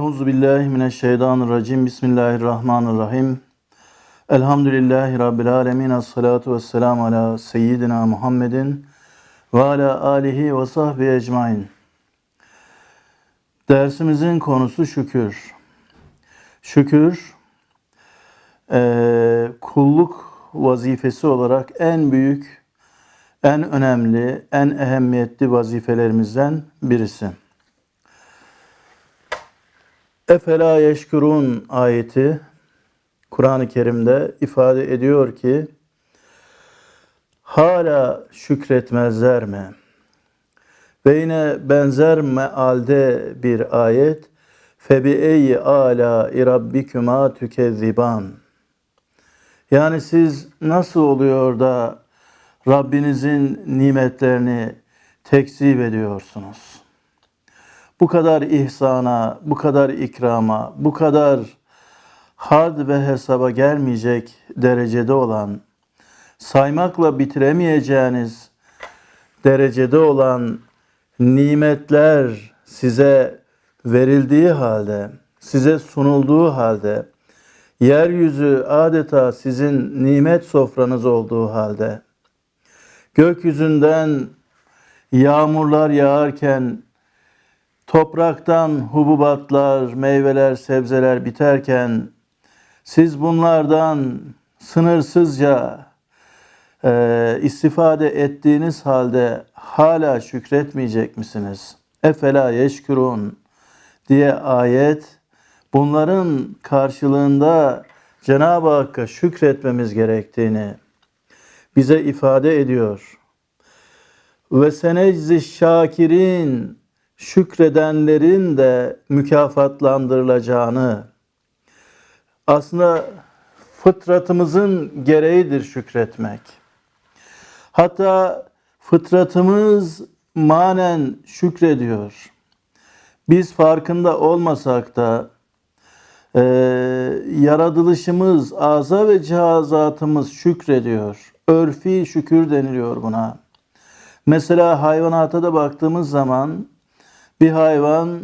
Euzu billahi mineşşeytanirracim. Bismillahirrahmanirrahim. Elhamdülillahi rabbil alamin. Essalatu vesselam ala seyyidina Muhammedin ve ala alihi ve sahbihi ecmaîn. Dersimizin konusu şükür. Şükür eee, kulluk vazifesi olarak en büyük, en önemli, en ehemmiyetli vazifelerimizden birisi. Efela yeşkurun ayeti Kur'an-ı Kerim'de ifade ediyor ki hala şükretmezler mi? Ve yine benzer mealde bir ayet febi eyyi ala irabbikuma tükezziban yani siz nasıl oluyor da Rabbinizin nimetlerini tekzip ediyorsunuz? Bu kadar ihsana, bu kadar ikrama, bu kadar had ve hesaba gelmeyecek derecede olan, saymakla bitiremeyeceğiniz derecede olan nimetler size verildiği halde, size sunulduğu halde, yeryüzü adeta sizin nimet sofranız olduğu halde, gökyüzünden yağmurlar yağarken topraktan hububatlar, meyveler, sebzeler biterken siz bunlardan sınırsızca e, istifade ettiğiniz halde hala şükretmeyecek misiniz? Efela yeşkurun diye ayet bunların karşılığında Cenab-ı Hakk'a şükretmemiz gerektiğini bize ifade ediyor. Ve seneczi şakirin şükredenlerin de mükafatlandırılacağını aslında fıtratımızın gereğidir şükretmek. Hatta fıtratımız manen şükrediyor. Biz farkında olmasak da e, yaratılışımız, aza ve cihazatımız şükrediyor. Örfi şükür deniliyor buna. Mesela hayvanata da baktığımız zaman bir hayvan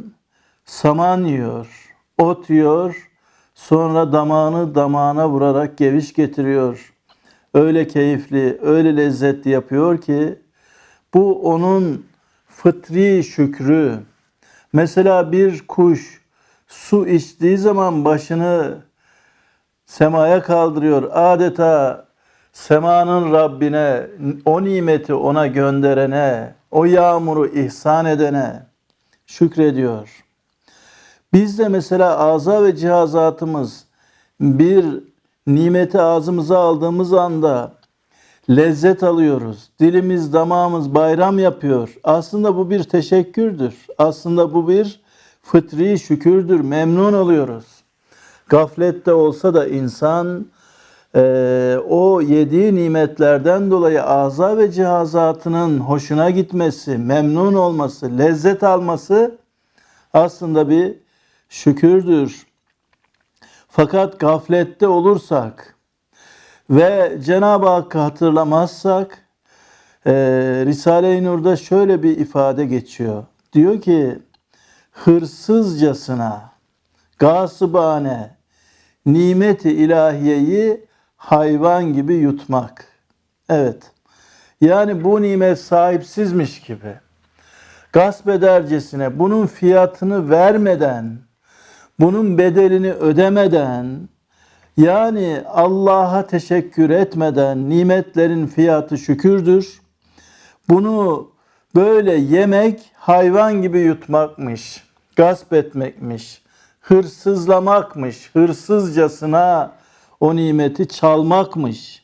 saman yiyor, ot yiyor, sonra damağını damağına vurarak geviş getiriyor. Öyle keyifli, öyle lezzetli yapıyor ki bu onun fıtri şükrü. Mesela bir kuş su içtiği zaman başını semaya kaldırıyor. Adeta semanın Rabbine, o nimeti ona gönderene, o yağmuru ihsan edene, şükrediyor. Biz de mesela ağza ve cihazatımız bir nimeti ağzımıza aldığımız anda lezzet alıyoruz. Dilimiz, damağımız bayram yapıyor. Aslında bu bir teşekkürdür. Aslında bu bir fıtri şükürdür. Memnun oluyoruz. Gaflette olsa da insan e, o yediği nimetlerden dolayı ağza ve cihazatının hoşuna gitmesi, memnun olması, lezzet alması aslında bir şükürdür. Fakat gaflette olursak ve Cenab-ı Hakk'ı hatırlamazsak e, Risale-i Nur'da şöyle bir ifade geçiyor. Diyor ki hırsızcasına, gasıbane, nimeti ilahiyeyi hayvan gibi yutmak. Evet. Yani bu nimet sahipsizmiş gibi gasp edercesine bunun fiyatını vermeden, bunun bedelini ödemeden, yani Allah'a teşekkür etmeden nimetlerin fiyatı şükürdür. Bunu böyle yemek hayvan gibi yutmakmış, gasp etmekmiş, hırsızlamakmış, hırsızcasına o nimeti çalmakmış.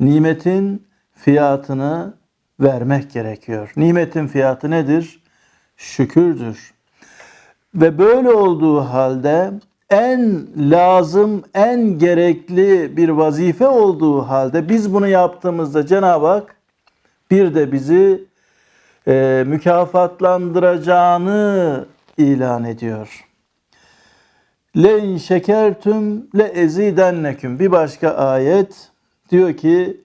Nimetin fiyatını vermek gerekiyor. Nimetin fiyatı nedir? Şükürdür. Ve böyle olduğu halde en lazım, en gerekli bir vazife olduğu halde biz bunu yaptığımızda Cenab-ı Hak bir de bizi e, mükafatlandıracağını ilan ediyor. Le şekertüm le ezidenneküm. Bir başka ayet diyor ki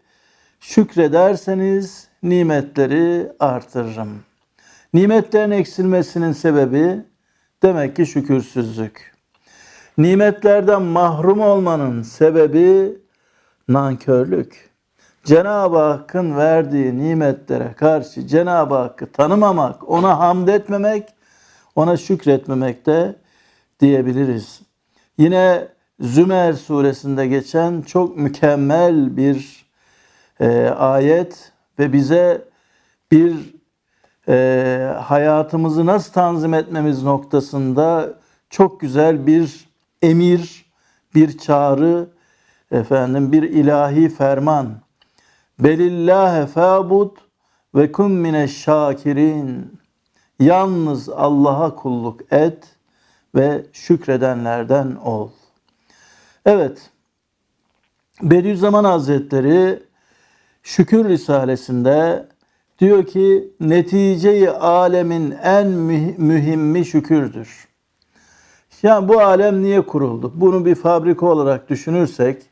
şükrederseniz nimetleri artırırım. Nimetlerin eksilmesinin sebebi Demek ki şükürsüzlük. Nimetlerden mahrum olmanın sebebi nankörlük. Cenab-ı Hakk'ın verdiği nimetlere karşı Cenab-ı Hakk'ı tanımamak, ona hamd etmemek, ona şükretmemek de diyebiliriz. Yine Zümer suresinde geçen çok mükemmel bir e, ayet ve bize bir e, hayatımızı nasıl tanzim etmemiz noktasında çok güzel bir emir, bir çağrı, efendim bir ilahi ferman. Belillâhe fâbud ve kum mine şakirin. Yalnız Allah'a kulluk et ve şükredenlerden ol. Evet, Bediüzzaman Hazretleri Şükür Risalesinde diyor ki neticeyi alemin en mühimmi şükürdür. Yani bu alem niye kuruldu? Bunu bir fabrika olarak düşünürsek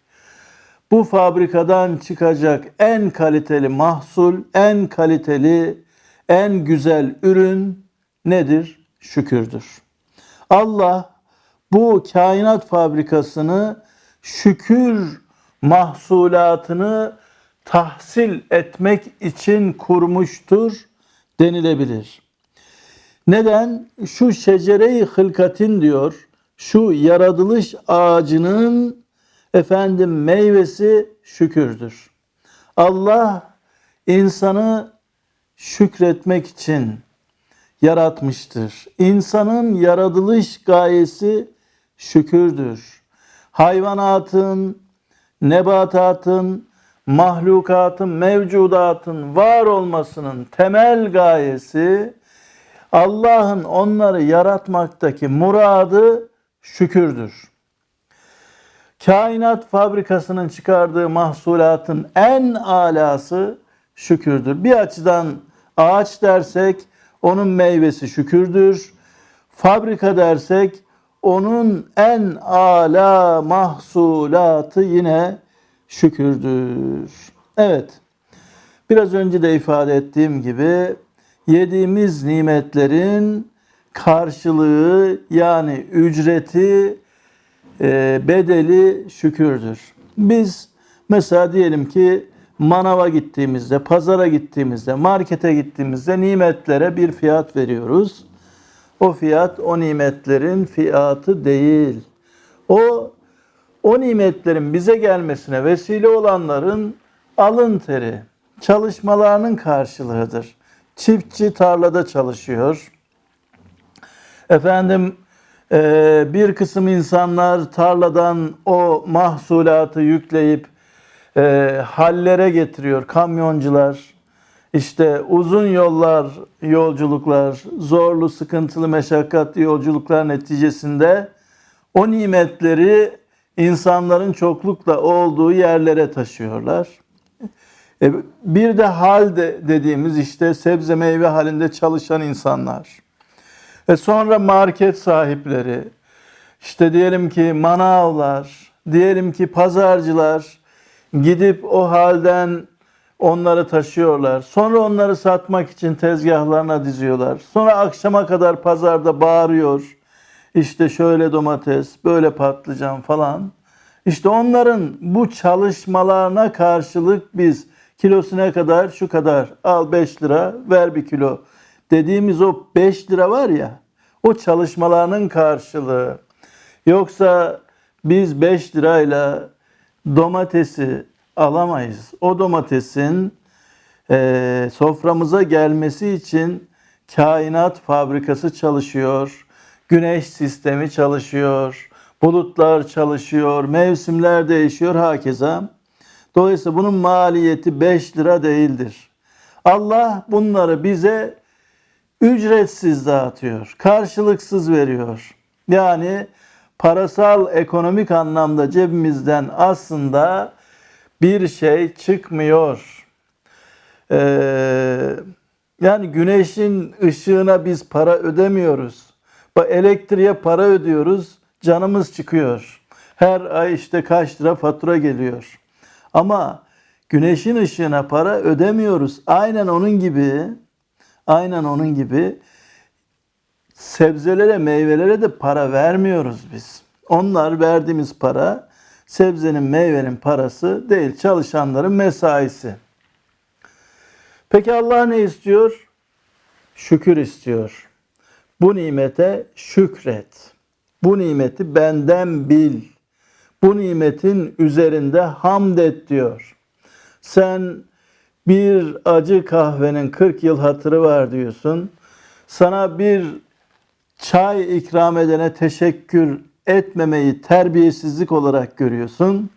bu fabrikadan çıkacak en kaliteli mahsul, en kaliteli, en güzel ürün nedir? Şükürdür. Allah bu kainat fabrikasını şükür mahsulatını tahsil etmek için kurmuştur denilebilir. Neden? Şu şecere-i hılkatin diyor, şu yaratılış ağacının efendim meyvesi şükürdür. Allah insanı şükretmek için yaratmıştır. İnsanın yaratılış gayesi şükürdür. Hayvanatın, nebatatın, mahlukatın, mevcudatın var olmasının temel gayesi Allah'ın onları yaratmaktaki muradı şükürdür. Kainat fabrikasının çıkardığı mahsulatın en alası şükürdür. Bir açıdan ağaç dersek onun meyvesi şükürdür. Fabrika dersek onun en ala mahsulatı yine şükürdür. Evet. Biraz önce de ifade ettiğim gibi yediğimiz nimetlerin karşılığı yani ücreti e, bedeli şükürdür. Biz mesela diyelim ki manava gittiğimizde, pazara gittiğimizde, markete gittiğimizde nimetlere bir fiyat veriyoruz. O fiyat o nimetlerin fiyatı değil. O o nimetlerin bize gelmesine vesile olanların alın teri, çalışmalarının karşılığıdır. Çiftçi tarlada çalışıyor. Efendim e, bir kısım insanlar tarladan o mahsulatı yükleyip e, hallere getiriyor. Kamyoncular, işte uzun yollar, yolculuklar, zorlu, sıkıntılı, meşakkatli yolculuklar neticesinde o nimetleri insanların çoklukla olduğu yerlere taşıyorlar. E, bir de hal de dediğimiz işte sebze meyve halinde çalışan insanlar. Ve sonra market sahipleri, işte diyelim ki manavlar, diyelim ki pazarcılar gidip o halden onları taşıyorlar. Sonra onları satmak için tezgahlarına diziyorlar. Sonra akşama kadar pazarda bağırıyor. İşte şöyle domates, böyle patlıcan falan. İşte onların bu çalışmalarına karşılık biz kilosuna kadar şu kadar al 5 lira ver bir kilo dediğimiz o 5 lira var ya o çalışmalarının karşılığı. Yoksa biz 5 lirayla domatesi alamayız. O domatesin e, soframıza gelmesi için kainat fabrikası çalışıyor, güneş sistemi çalışıyor, bulutlar çalışıyor, mevsimler değişiyor hakeza. Dolayısıyla bunun maliyeti 5 lira değildir. Allah bunları bize ücretsiz dağıtıyor, karşılıksız veriyor. Yani parasal ekonomik anlamda cebimizden aslında bir şey çıkmıyor. Ee, yani güneşin ışığına biz para ödemiyoruz. Elektriğe para ödüyoruz, canımız çıkıyor. Her ay işte kaç lira fatura geliyor. Ama güneşin ışığına para ödemiyoruz. Aynen onun gibi, aynen onun gibi sebzelere, meyvelere de para vermiyoruz biz. Onlar verdiğimiz para sebzenin, meyvenin parası değil, çalışanların mesaisi. Peki Allah ne istiyor? Şükür istiyor. Bu nimete şükret. Bu nimeti benden bil. Bu nimetin üzerinde hamd et diyor. Sen bir acı kahvenin 40 yıl hatırı var diyorsun. Sana bir çay ikram edene teşekkür etmemeyi terbiyesizlik olarak görüyorsun.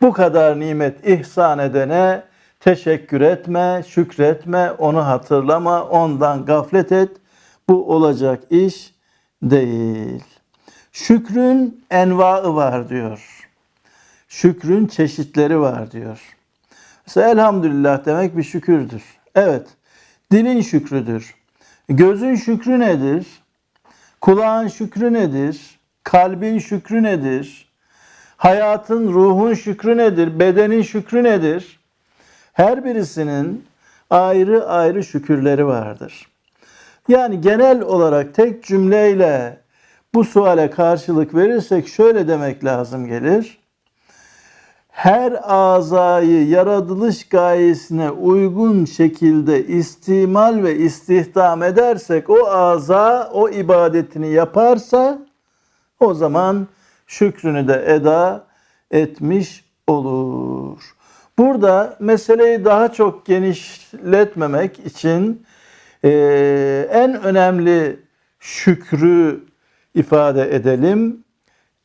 Bu kadar nimet ihsan edene teşekkür etme, şükretme, onu hatırlama, ondan gaflet et. Bu olacak iş değil. Şükrün envaı var diyor. Şükrün çeşitleri var diyor. Mesela elhamdülillah demek bir şükürdür. Evet, dilin şükrüdür. Gözün şükrü nedir? Kulağın şükrü nedir? Kalbin şükrü nedir? Hayatın, ruhun şükrü nedir? Bedenin şükrü nedir? Her birisinin ayrı ayrı şükürleri vardır. Yani genel olarak tek cümleyle bu suale karşılık verirsek şöyle demek lazım gelir. Her azayı yaratılış gayesine uygun şekilde istimal ve istihdam edersek o aza o ibadetini yaparsa o zaman şükrünü de eda etmiş olur. Burada meseleyi daha çok genişletmemek için eee, en önemli şükrü ifade edelim.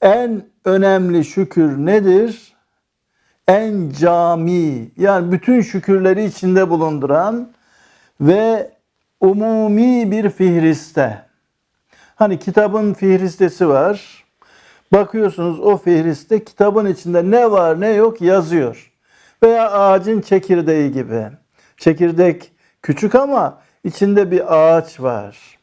En önemli şükür nedir? En cami yani bütün şükürleri içinde bulunduran ve umumi bir fihriste. Hani kitabın fihristesi var. Bakıyorsunuz o fihriste kitabın içinde ne var ne yok yazıyor. Veya ağacın çekirdeği gibi. Çekirdek küçük ama içinde bir ağaç var.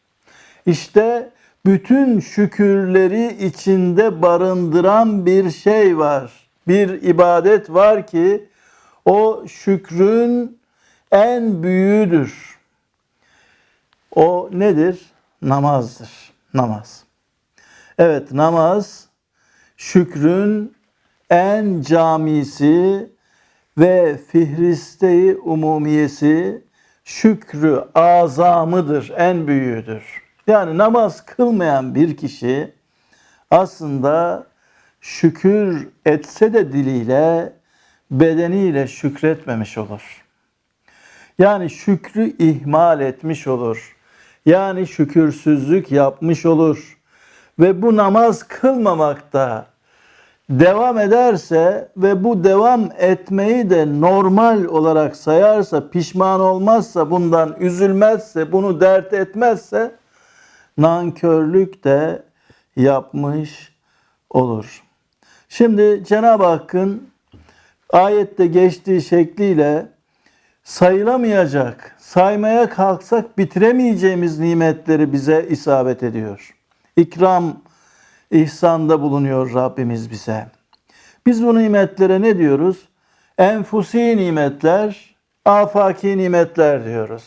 İşte bütün şükürleri içinde barındıran bir şey var. Bir ibadet var ki o şükrün en büyüğüdür. O nedir? Namazdır. Namaz. Evet namaz şükrün en camisi ve fihristeyi umumiyesi şükrü azamıdır, en büyüğüdür. Yani namaz kılmayan bir kişi aslında şükür etse de diliyle, bedeniyle şükretmemiş olur. Yani şükrü ihmal etmiş olur. Yani şükürsüzlük yapmış olur. Ve bu namaz kılmamakta devam ederse ve bu devam etmeyi de normal olarak sayarsa, pişman olmazsa, bundan üzülmezse, bunu dert etmezse nankörlük de yapmış olur. Şimdi Cenab-ı Hakk'ın ayette geçtiği şekliyle sayılamayacak, saymaya kalksak bitiremeyeceğimiz nimetleri bize isabet ediyor. İkram, ihsanda bulunuyor Rabbimiz bize. Biz bu nimetlere ne diyoruz? Enfusi nimetler, afaki nimetler diyoruz.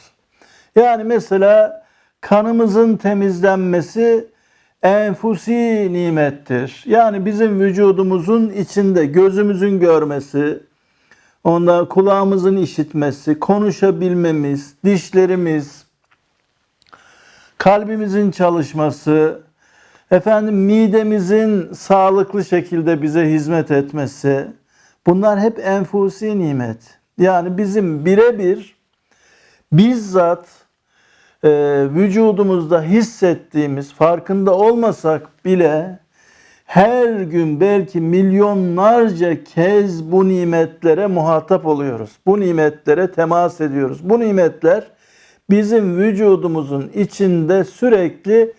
Yani mesela kanımızın temizlenmesi enfusi nimettir. Yani bizim vücudumuzun içinde gözümüzün görmesi, onda kulağımızın işitmesi, konuşabilmemiz, dişlerimiz, kalbimizin çalışması, efendim midemizin sağlıklı şekilde bize hizmet etmesi, bunlar hep enfusi nimet. Yani bizim birebir bizzat e, vücudumuzda hissettiğimiz, farkında olmasak bile her gün belki milyonlarca kez bu nimetlere muhatap oluyoruz. Bu nimetlere temas ediyoruz. Bu nimetler bizim vücudumuzun içinde sürekli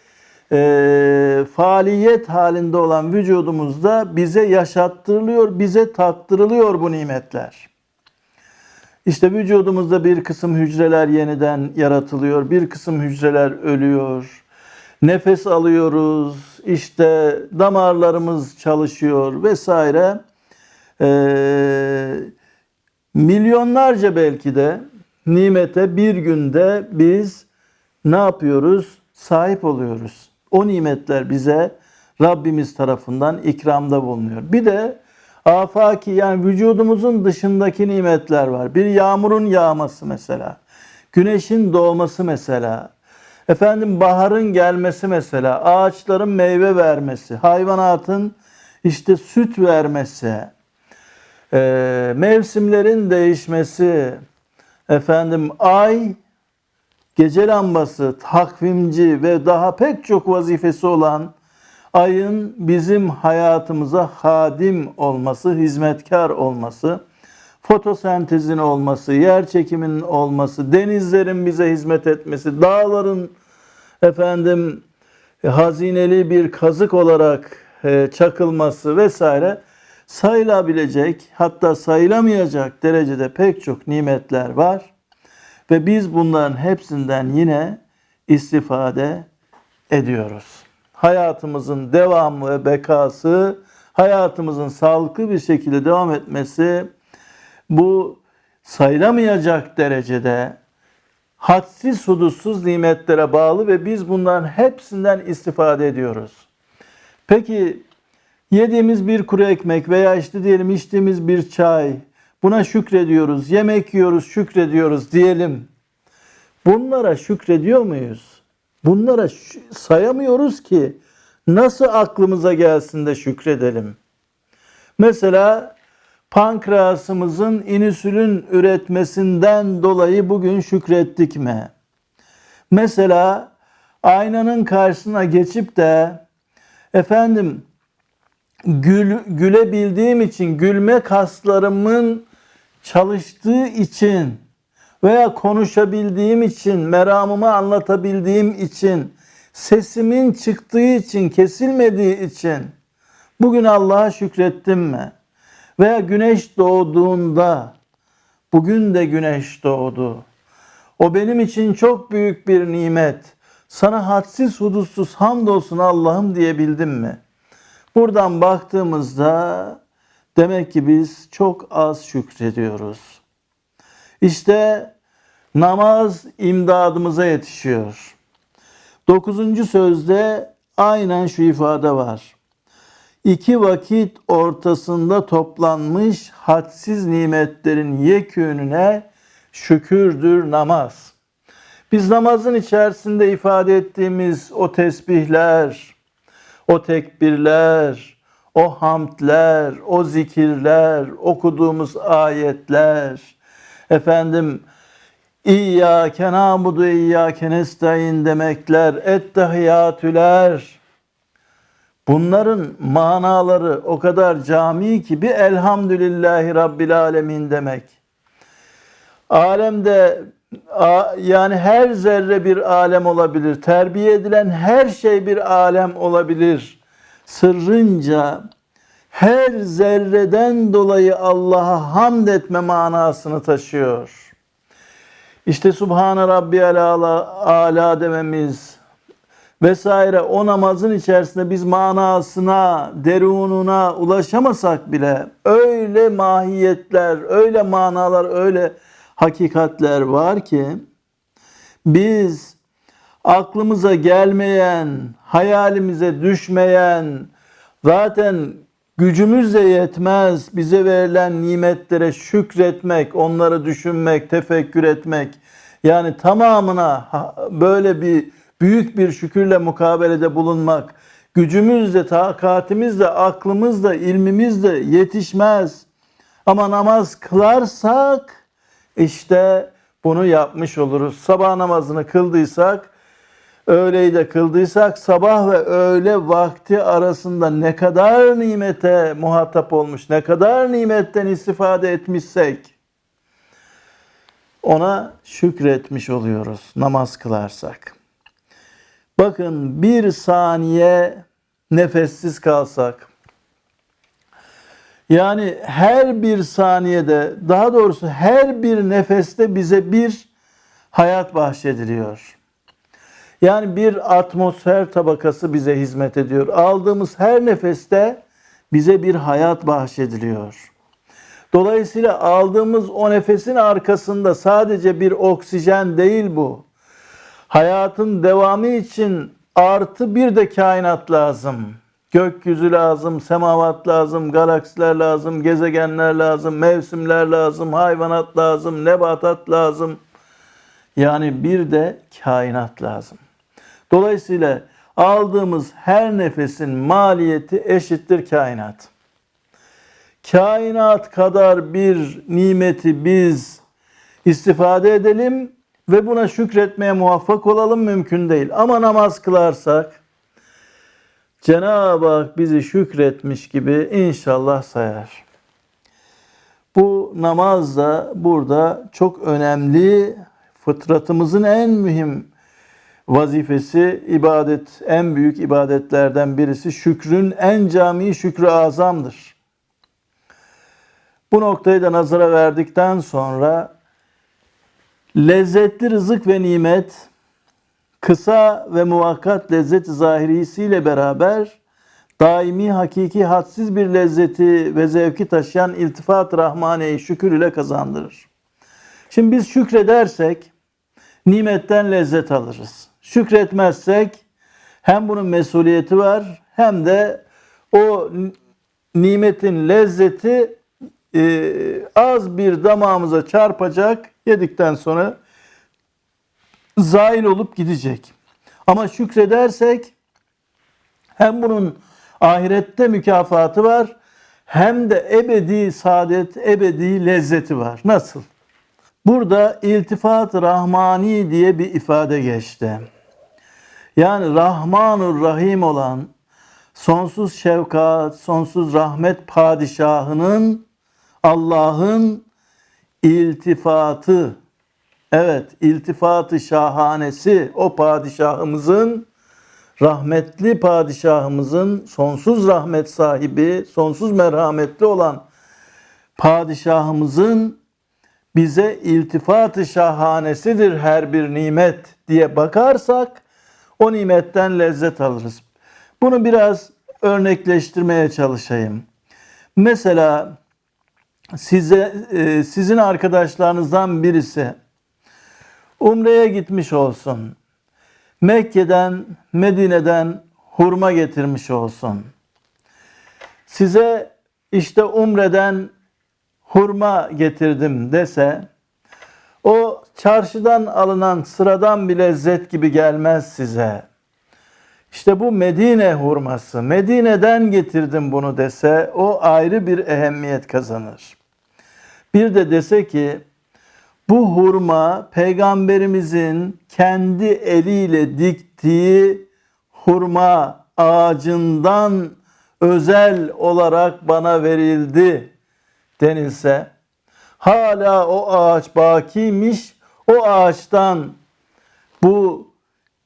e, faaliyet halinde olan vücudumuzda bize yaşattırılıyor, bize tattırılıyor bu nimetler. İşte vücudumuzda bir kısım hücreler yeniden yaratılıyor, bir kısım hücreler ölüyor. Nefes alıyoruz, işte damarlarımız çalışıyor vesaire. Ee, milyonlarca belki de nimete bir günde biz ne yapıyoruz? sahip oluyoruz. O nimetler bize Rabbimiz tarafından ikramda bulunuyor. Bir de afaki yani vücudumuzun dışındaki nimetler var. Bir yağmurun yağması mesela. Güneşin doğması mesela. Efendim baharın gelmesi mesela. Ağaçların meyve vermesi. Hayvanatın işte süt vermesi. e, mevsimlerin değişmesi. Efendim ay gece lambası, takvimci ve daha pek çok vazifesi olan ayın bizim hayatımıza hadim olması, hizmetkar olması, fotosentezin olması, yer çekiminin olması, denizlerin bize hizmet etmesi, dağların efendim hazineli bir kazık olarak e, çakılması vesaire sayılabilecek hatta sayılamayacak derecede pek çok nimetler var. Ve biz bunların hepsinden yine istifade ediyoruz. Hayatımızın devamı ve bekası, hayatımızın sağlıklı bir şekilde devam etmesi bu sayılamayacak derecede hadsiz hudutsuz nimetlere bağlı ve biz bunların hepsinden istifade ediyoruz. Peki yediğimiz bir kuru ekmek veya işte diyelim içtiğimiz bir çay buna şükrediyoruz, yemek yiyoruz, şükrediyoruz diyelim. Bunlara şükrediyor muyuz? Bunlara sayamıyoruz ki nasıl aklımıza gelsin de şükredelim. Mesela pankreasımızın insülin üretmesinden dolayı bugün şükrettik mi? Mesela aynanın karşısına geçip de efendim gül, gülebildiğim için, gülme kaslarımın çalıştığı için veya konuşabildiğim için, meramımı anlatabildiğim için, sesimin çıktığı için, kesilmediği için bugün Allah'a şükrettim mi? Veya güneş doğduğunda bugün de güneş doğdu. O benim için çok büyük bir nimet. Sana hadsiz hudutsuz hamdolsun Allah'ım diyebildim mi? Buradan baktığımızda demek ki biz çok az şükrediyoruz. İşte namaz imdadımıza yetişiyor. Dokuzuncu sözde aynen şu ifade var. İki vakit ortasında toplanmış hadsiz nimetlerin yekününe şükürdür namaz. Biz namazın içerisinde ifade ettiğimiz o tesbihler, o tekbirler, o hamdler, o zikirler, okuduğumuz ayetler, efendim İyyâke nâbudu iyyâke nestaîn demekler, ettehiyatüler, bunların manaları o kadar cami ki bir elhamdülillahi rabbil alemin demek. Alemde yani her zerre bir alem olabilir. Terbiye edilen her şey bir alem olabilir. Sırrınca her zerreden dolayı Allah'a hamd etme manasını taşıyor. İşte Subhane Rabbiyal Ala, ala dememiz vesaire o namazın içerisinde biz manasına, derununa ulaşamasak bile öyle mahiyetler, öyle manalar, öyle hakikatler var ki biz aklımıza gelmeyen, hayalimize düşmeyen, zaten gücümüz de yetmez bize verilen nimetlere şükretmek, onları düşünmek, tefekkür etmek. Yani tamamına böyle bir büyük bir şükürle mukabelede bulunmak, gücümüzle, takatimizle, aklımızla, ilmimizle yetişmez. Ama namaz kılarsak işte bunu yapmış oluruz. Sabah namazını kıldıysak, öğleyi de kıldıysak sabah ve öğle vakti arasında ne kadar nimete muhatap olmuş, ne kadar nimetten istifade etmişsek ona şükretmiş oluyoruz namaz kılarsak. Bakın bir saniye nefessiz kalsak, yani her bir saniyede, daha doğrusu her bir nefeste bize bir hayat bahşediliyor. Yani bir atmosfer tabakası bize hizmet ediyor. Aldığımız her nefeste bize bir hayat bahşediliyor. Dolayısıyla aldığımız o nefesin arkasında sadece bir oksijen değil bu. Hayatın devamı için artı bir de kainat lazım. Gökyüzü lazım, semavat lazım, galaksiler lazım, gezegenler lazım, mevsimler lazım, hayvanat lazım, nebatat lazım. Yani bir de kainat lazım. Dolayısıyla aldığımız her nefesin maliyeti eşittir kainat. Kainat kadar bir nimeti biz istifade edelim ve buna şükretmeye muvaffak olalım mümkün değil. Ama namaz kılarsak Cenab-ı Hak bizi şükretmiş gibi inşallah sayar. Bu namaz da burada çok önemli fıtratımızın en mühim vazifesi ibadet en büyük ibadetlerden birisi şükrün en cami şükrü azamdır. Bu noktayı da nazara verdikten sonra lezzetli rızık ve nimet kısa ve muvakkat lezzet zahirisiyle beraber daimi hakiki hadsiz bir lezzeti ve zevki taşıyan iltifat rahmaneyi şükür ile kazandırır. Şimdi biz şükredersek nimetten lezzet alırız. Şükretmezsek hem bunun mesuliyeti var hem de o nimetin lezzeti e, az bir damağımıza çarpacak yedikten sonra zail olup gidecek. Ama şükredersek hem bunun ahirette mükafatı var hem de ebedi saadet, ebedi lezzeti var. Nasıl? Burada iltifat rahmani diye bir ifade geçti. Yani Rahmanur Rahim olan sonsuz şefkat, sonsuz rahmet padişahının Allah'ın iltifatı. Evet iltifatı şahanesi o padişahımızın rahmetli padişahımızın sonsuz rahmet sahibi, sonsuz merhametli olan padişahımızın bize iltifatı şahanesidir her bir nimet diye bakarsak o nimetten lezzet alırız. Bunu biraz örnekleştirmeye çalışayım. Mesela size e, sizin arkadaşlarınızdan birisi Umre'ye gitmiş olsun. Mekke'den, Medine'den hurma getirmiş olsun. Size işte Umre'den hurma getirdim dese o çarşıdan alınan sıradan bir lezzet gibi gelmez size. İşte bu Medine hurması. Medine'den getirdim bunu dese o ayrı bir ehemmiyet kazanır. Bir de dese ki bu hurma peygamberimizin kendi eliyle diktiği hurma ağacından özel olarak bana verildi denilse hala o ağaç bakiymiş o ağaçtan bu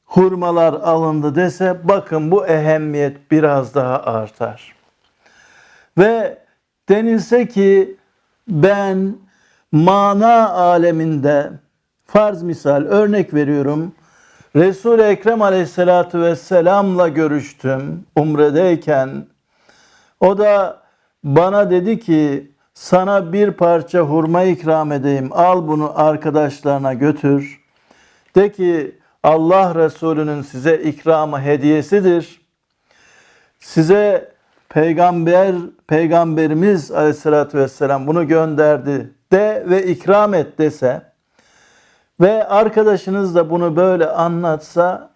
hurmalar alındı dese bakın bu ehemmiyet biraz daha artar. Ve denilse ki ben mana aleminde farz misal örnek veriyorum. Resul-i Ekrem aleyhissalatu vesselamla görüştüm umredeyken. O da bana dedi ki sana bir parça hurma ikram edeyim. Al bunu arkadaşlarına götür. De ki Allah Resulü'nün size ikramı hediyesidir. Size peygamber peygamberimiz Aleyhisselatü vesselam bunu gönderdi de ve ikram et dese ve arkadaşınız da bunu böyle anlatsa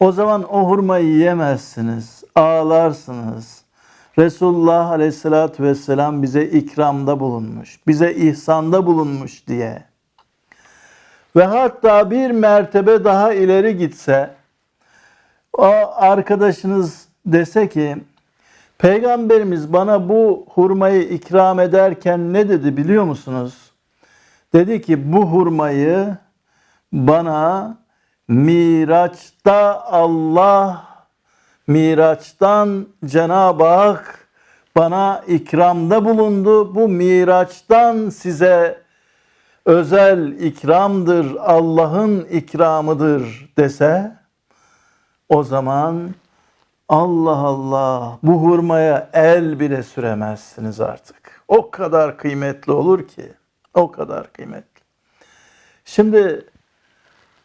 o zaman o hurmayı yiyemezsiniz. Ağlarsınız. Resulullah Aleyhisselatü Vesselam bize ikramda bulunmuş. Bize ihsanda bulunmuş diye. Ve hatta bir mertebe daha ileri gitse o arkadaşınız dese ki Peygamberimiz bana bu hurmayı ikram ederken ne dedi biliyor musunuz? Dedi ki bu hurmayı bana Miraç'ta Allah Miraç'tan Cenab-ı Hak bana ikramda bulundu. Bu Miraç'tan size özel ikramdır, Allah'ın ikramıdır dese o zaman Allah Allah bu hurmaya el bile süremezsiniz artık. O kadar kıymetli olur ki. O kadar kıymetli. Şimdi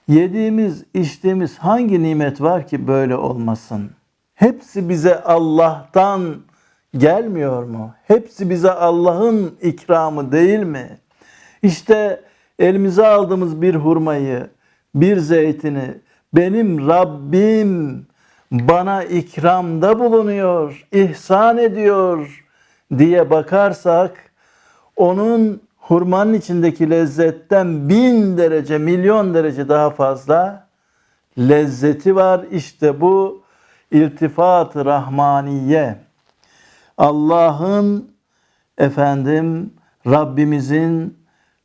Yediğimiz, içtiğimiz hangi nimet var ki böyle olmasın? Hepsi bize Allah'tan gelmiyor mu? Hepsi bize Allah'ın ikramı değil mi? İşte elimize aldığımız bir hurmayı, bir zeytini benim Rabbim bana ikramda bulunuyor, ihsan ediyor diye bakarsak onun hurmanın içindeki lezzetten bin derece, milyon derece daha fazla lezzeti var. İşte bu iltifat-ı rahmaniye. Allah'ın efendim Rabbimizin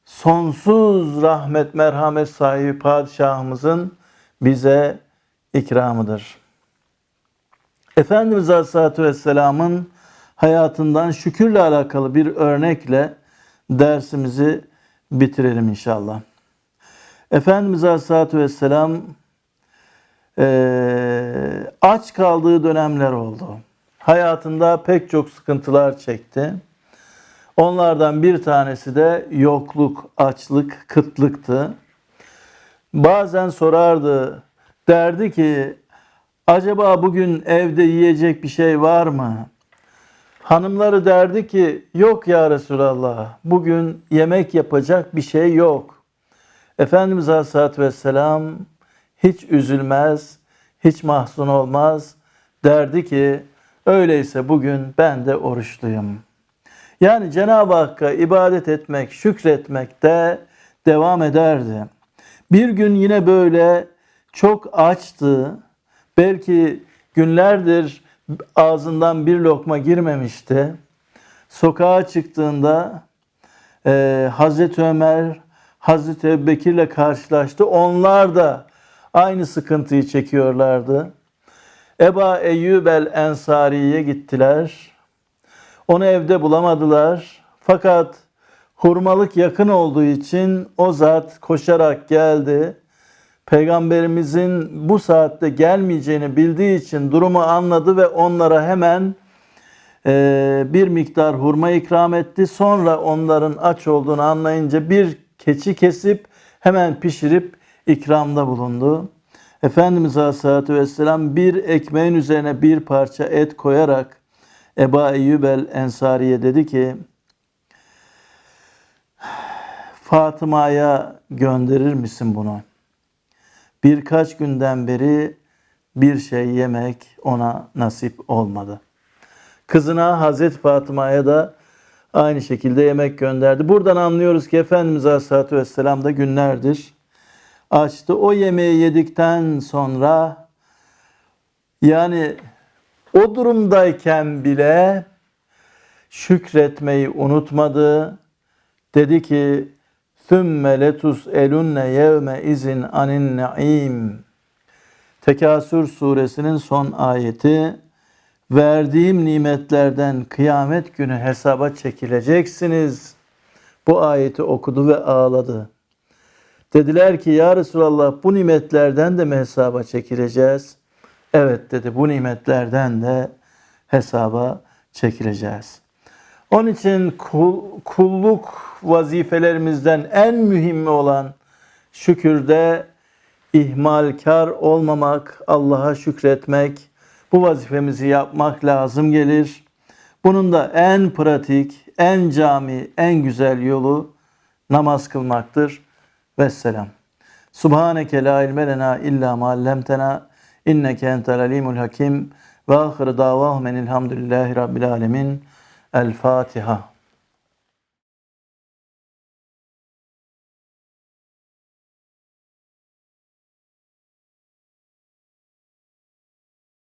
sonsuz rahmet merhamet sahibi padişahımızın bize ikramıdır. Efendimiz Aleyhisselatü Vesselam'ın hayatından şükürle alakalı bir örnekle dersimizi bitirelim inşallah. Efendimiz Aleyhisselatü Vesselam eee, aç kaldığı dönemler oldu. Hayatında pek çok sıkıntılar çekti. Onlardan bir tanesi de yokluk, açlık, kıtlıktı. Bazen sorardı, derdi ki acaba bugün evde yiyecek bir şey var mı? Hanımları derdi ki yok ya Resulallah bugün yemek yapacak bir şey yok. Efendimiz Aleyhisselatü Vesselam hiç üzülmez, hiç mahzun olmaz. Derdi ki öyleyse bugün ben de oruçluyum. Yani Cenab-ı Hakk'a ibadet etmek, şükretmekte devam ederdi. Bir gün yine böyle çok açtı. Belki günlerdir ağzından bir lokma girmemişti. Sokağa çıktığında e, Hazreti Ömer, Hazreti Ebubekir'le karşılaştı. Onlar da aynı sıkıntıyı çekiyorlardı. Eba Eyyub Ensari'ye gittiler. Onu evde bulamadılar. Fakat hurmalık yakın olduğu için o zat koşarak geldi. Peygamberimizin bu saatte gelmeyeceğini bildiği için durumu anladı ve onlara hemen e, bir miktar hurma ikram etti. Sonra onların aç olduğunu anlayınca bir keçi kesip hemen pişirip ikramda bulundu. Efendimiz Aleyhisselatü Vesselam bir ekmeğin üzerine bir parça et koyarak Eba Eyyub el Ensari'ye dedi ki Fatıma'ya gönderir misin bunu? Birkaç günden beri bir şey yemek ona nasip olmadı. Kızına Hazreti Fatıma'ya da aynı şekilde yemek gönderdi. Buradan anlıyoruz ki Efendimiz Aleyhisselatü Vesselam da günlerdir açtı. O yemeği yedikten sonra yani o durumdayken bile şükretmeyi unutmadı. Dedi ki ثُمَّ letus elunne yevme izin anin naim. Tekasür suresinin son ayeti verdiğim nimetlerden kıyamet günü hesaba çekileceksiniz. Bu ayeti okudu ve ağladı. Dediler ki ya Resulallah bu nimetlerden de mi hesaba çekileceğiz? Evet dedi bu nimetlerden de hesaba çekileceğiz. Onun için kul, kulluk vazifelerimizden en mühimi olan şükürde ihmalkar olmamak, Allah'a şükretmek, bu vazifemizi yapmak lazım gelir. Bunun da en pratik, en cami, en güzel yolu namaz kılmaktır. Vesselam. Subhaneke la ilme lena illa ma allamtena inneke entel alimul hakim ve ahir davahum enilhamdülillahi rabbil alemin. El Fatiha.